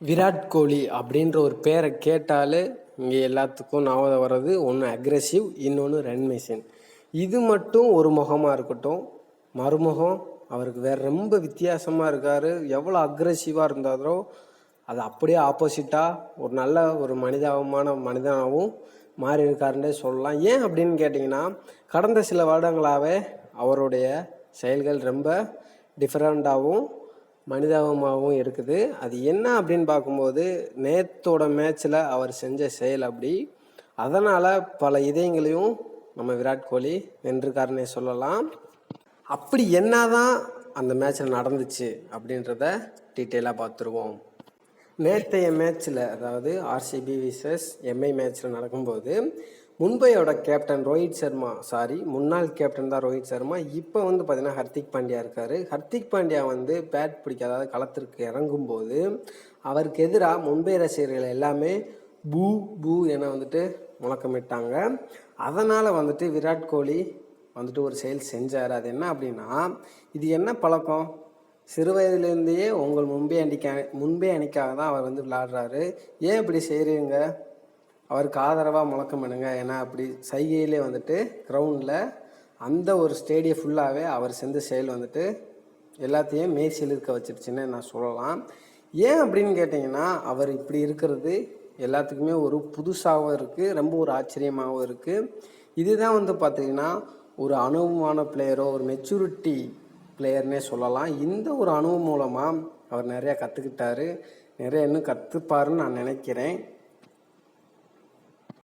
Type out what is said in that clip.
விராட் கோலி அப்படின்ற ஒரு பேரை கேட்டாலே இங்கே எல்லாத்துக்கும் ஞாபகம் வர்றது. ஒன்று அக்ரெசிவ் இன்னொன்று ரன் மிஷின் இது மட்டும் ஒரு முகமாக இருக்கட்டும். மறுமுகம் அவருக்கு வேறு ரொம்ப வித்தியாசமாக இருக்கார். எவ்வளோ அக்ரெசிவாக இருந்தாரோ அது அப்படியே ஆப்போசிட்டாக ஒரு நல்ல ஒரு மனிதாபமான மனிதனாகவும் மாறி இருக்காருன்றே சொல்லலாம். ஏன் அப்படின்னு கேட்டிங்கன்னா கடந்த சில வருடங்களாகவே அவருடைய செயல்கள் ரொம்ப டிஃப்ரெண்ட்டாகவும் மனிதாபமாகவும் இருக்குது. அது என்ன அப்படின்னு பார்க்கும்போது நேத்தோட மேட்ச்சில் அவர் செஞ்ச செயல் அப்படி. அதனால் பல இதயங்களையும் நம்ம விராட் கோலி வென்றுக்காரனே சொல்லலாம். அப்படி என்ன தான் அந்த மேட்ச்சில் நடந்துச்சு அப்படின்றத டீட்டெயிலாக பார்த்துருவோம். நேற்றைய மேட்ச்சில் அதாவது ஆர்சிபி விசஸ் எம்ஐ மேட்ச்சில் நடக்கும்போது மும்பையோட கேப்டன் ரோஹித் சர்மா சாரி முன்னாள் கேப்டன் தான் ரோஹித் சர்மா. இப்போ வந்து பார்த்தீங்கன்னா ஹர்திக் பாண்டியா இருக்கார். ஹர்திக் பாண்டியா வந்து பேட் பிடிக்க அதாவது களத்திற்கு இறங்கும்போது அவருக்கு எதிராக மும்பை ரசிகர்கள் எல்லாமே பூ பூ என வந்துட்டு முழக்கமிட்டாங்க. அதனால் வந்துட்டு விராட் கோலி வந்துட்டு ஒரு செயல் செஞ்சார். அது என்ன அப்படின்னா இது என்ன பழக்கம்? சிறு வயதிலேருந்தே உங்கள் மும்பை அணிக்க முன்பே அணிக்காக தான் அவர் வந்து விளாடுறாரு ஏன் இப்படி செய்கிறீங்க அவருக்கு ஆதரவாக முழக்கம் பண்ணுங்க ஏன்னா அப்படி சைகையிலே வந்துட்டு கிரவுண்டில் அந்த ஒரு ஸ்டேடியம் ஃபுல்லாகவே அவர் செஞ்ச செயல் வந்துட்டு எல்லாத்தையும் மேய்ச்சல் இருக்க வச்சிருச்சுன்னு நான் சொல்லலாம். ஏன் அப்படின்னு கேட்டிங்கன்னா அவர் இப்படி இருக்கிறது எல்லாத்துக்குமே ஒரு புதுசாகவும் இருக்குது ரொம்ப ஒரு ஆச்சரியமாகவும் இருக்குது இதுதான் வந்து பார்த்திங்கன்னா ஒரு அனுபவமான பிளேயரோ ஒரு மெச்சூரிட்டி பிளேயர்னே சொல்லலாம். இந்த ஒரு அனுபவம் மூலமாக அவர் நிறையா கற்றுக்கிட்டாரு நிறைய இன்னும் கற்றுப்பாருன்னு நான் நினைக்கிறேன்.